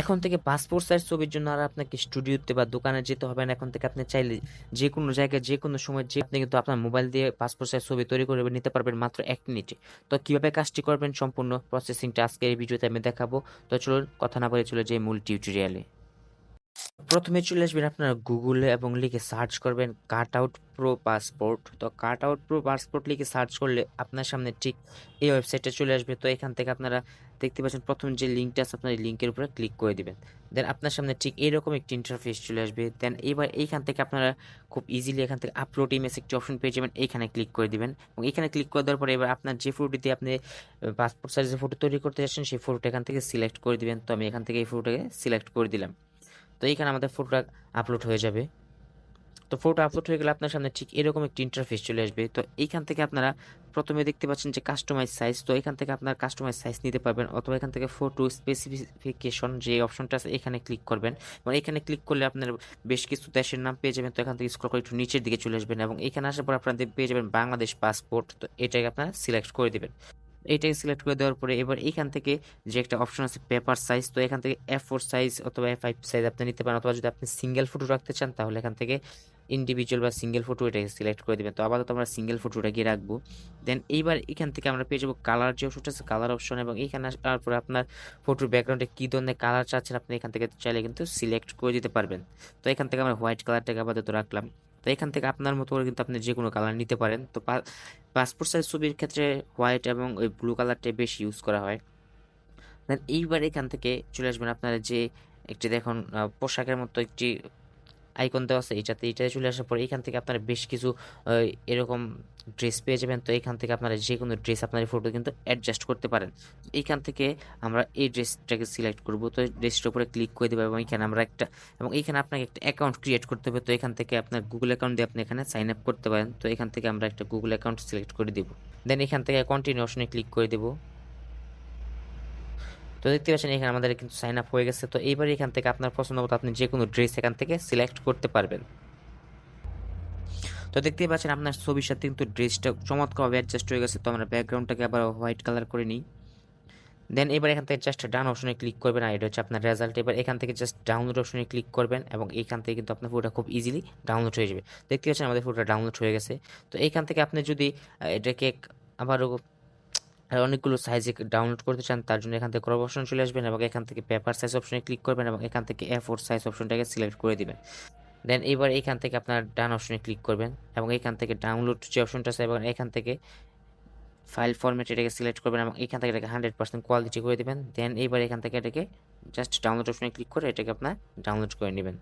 এখন থেকে passport size ছবির জন্য আর আপনাকে স্টুডিওতে বা দোকানে যেতে হবে না। এখন থেকে আপনি চাইলে যে কোনো জায়গায়, যে কোনো সময়, যে আপনি কিন্তু আপনার মোবাইল দিয়ে পাসপোর্ট সাইজ ছবি তৈরি করে নিতে পারবেন মাত্র এক মিনিটে। তো কীভাবে কাজটি করবেন? সম্পূর্ণ প্রসেসিংটা আজকে এই ভিডিওতে আমি দেখাবো। তো চলুন, কথা না বলে চলে যে মূল টিউটোরিয়ালে প্রথমে চলে আসবেন আপনারা গুগলে এবং লিখে সার্চ করবেন কাট আউট প্রো পাসপোর্ট। তো কাট আউট প্রো পাসপোর্ট লিখে সার্চ করলে আপনার সামনে ঠিক এই ওয়েবসাইটে চলে আসবে। তো এখান থেকে আপনারা দেখতে পাচ্ছেন প্রথম যে লিঙ্কটা আছে, আপনার এই লিঙ্কের উপরে ক্লিক করে দিবেন। দেন আপনার সামনে ঠিক এইরকম একটি ইন্টারফেস চলে আসবে। দেন এবার এইখান থেকে আপনারা খুব ইজিলি এখান থেকে আপলোড ইমেজ একটি অপশন পেয়ে যাবেন। এইখানে ক্লিক করে দিবেন এবং এখানে ক্লিক করে দেওয়ার পরে এবার আপনার যে ফটোটি দিয়ে আপনি পাসপোর্ট সাইজের ফটো তৈরি করতে যাচ্ছেন, সেই ফটোটা এখান থেকে সিলেক্ট করে দিবেন। তো আমি এখান থেকে এই ফটোটাকে সিলেক্ট করে দিলাম। তো এইখানে আমাদের ফটোটা আপলোড হয়ে যাবে। তো ফটো আপলোড হয়ে গেলে আপনার সামনে ঠিক এরকম একটি ইন্টারফেস চলে আসবে। তো এইখান থেকে আপনারা প্রথমে দেখতে পাচ্ছেন যে কাস্টমাইজ সাইজ তো এখান থেকে আপনার কাস্টমাইজ সাইজ নিতে পারবেন অথবা এখান থেকে ফটো স্পেসিফিকেশন যে অপশনটা আছে এখানে ক্লিক করবেন। এবং এখানে ক্লিক করলে আপনার বেশ কিছু দেশের নাম পেয়ে যাবেন। তো এখান থেকে স্ক্রল করে একটু নিচের দিকে চলে আসবেন এবং এখানে আসার পর আপনাদের পেয়ে যাবেন বাংলাদেশ পাসপোর্ট তো এটাকে আপনারা সিলেক্ট করে দেবেন। এইটাকে সিলেক্ট করে দেওয়ার পরে এবার এখান থেকে যে একটা অপশন আছে পেপার সাইজ তো এখান থেকে এফ ফোর সাইজ অথবা এফ ফাইভ সাইজ আপনি নিতে পারেন। অথবা যদি আপনি সিঙ্গেল ফটো রাখতে চান, তাহলে এখান থেকে ইন্ডিভিজুয়াল বা সিঙ্গেল ফটো এটাকে সিলেক্ট করে দেবেন। তো আপাতত আমরা সিঙ্গেল ফটোটা গিয়ে রাখব। দেন এইবার এখান থেকে আমরা পেয়ে যাব কালার যে অপশনটা আছে কালার অপশন এবং এখানে আসার পরে আপনার ফটোর ব্যাকগ্রাউন্ডে কী ধরনের কালার চাচ্ছেন আপনি এখান থেকে চাইলে কিন্তু সিলেক্ট করে দিতে পারবেন। তো এখান থেকে আমরা হোয়াইট কালারটাকে আপাতত রাখলাম। তো এখান থেকে আপনার মতো করে কিন্তু আপনি যে কোনো কালার নিতে পারেন। তো পাসপোর্ট সাইজ ছবির ক্ষেত্রে হোয়াইট এবং ওই ব্লু কালারটা বেশি ইউজ করা হয়। দেন এইবার এখান থেকে চলে আসবেন আপনারা যে একটি দেখুন পোশাকের মতো একটি আইকন দেওয়া আছে, এইটাতে এটাতে চলে আসার পর এখান থেকে আপনারা বেশ কিছু এরকম ড্রেস পেয়ে যাবেন। তো এখান থেকে আপনারা যে কোনো ড্রেস আপনার ফটো কিন্তু অ্যাডজাস্ট করতে পারেন। এইখান থেকে আমরা এই ড্রেসটাকে সিলেক্ট করব। তো ড্রেসটার উপরে ক্লিক করে দেবো এবং এখানে আমরা একটা, এবং এখানে আপনাকে একটা অ্যাকাউন্ট ক্রিয়েট করতে হবে। তো এখান থেকে আপনার গুগল অ্যাকাউন্ট দিয়ে আপনি এখানে সাইন আপ করতে পারেন। তো এখান থেকে আমরা একটা গুগল অ্যাকাউন্ট সিলেক্ট করে দেবো। দেন এখান থেকে কন্টিনিউ অপশনে ক্লিক করে দেবো। তো দেখতে পাচ্ছেন, এখানে আমাদের কিন্তু সাইন আপ হয়ে গেছে। তো এইবার এখান থেকে আপনার পছন্দ মতো আপনি যে কোনো ড্রেস এখান থেকে সিলেক্ট করতে পারবেন। তো দেখতেই পাচ্ছেন, আপনার ছবির সাথে কিন্তু ড্রেসটা চমৎকারভাবে অ্যাডজাস্ট হয়ে গেছে। তো আমরা ব্যাকগ্রাউন্ডটাকে আবার হোয়াইট কালার করে নিই। দেন এবার এখান থেকে জাস্ট ডান অপশনে ক্লিক করবেন। আর এটা হচ্ছে আপনার রেজাল্ট এবার এখান থেকে জাস্ট ডাউনলোড অপশনে ক্লিক করবেন এবং এইখান থেকে কিন্তু আপনার ফটোটা খুব ইজিলি ডাউনলোড হয়ে যাবে। দেখতে পাচ্ছেন, আমাদের ফটোটা ডাউনলোড হয়ে গেছে। তো এইখান থেকে আপনি যদি এটাকে আবারও আর অনেকগুলো সাইজে ডাউনলোড করতে চান, তার জন্য এখান থেকে ক্রপ অপশন চলে আসবেন এবং এখান থেকে পেপার সাইজ অপশনে ক্লিক করবেন এবং এখান থেকে এ ফোর সাইজ অপশনটাকে সিলেক্ট করে দিবেন। দেন এবার এখান থেকে আপনার ডান অপশনে ক্লিক করবেন এবং এখান থেকে ডাউনলোড যে অপশনটা আছে এবং এখান থেকে ফাইল ফরম্যাট এটাকে সিলেক্ট করবেন এবং এখান থেকে এটাকে হান্ড্রেড পার্সেন্ট কোয়ালিটি করে দেবেন। দেন এইবার এখান থেকে এটাকে জাস্ট ডাউনলোড অপশনে ক্লিক করে এটাকে আপনার ডাউনলোড করে নেবেন।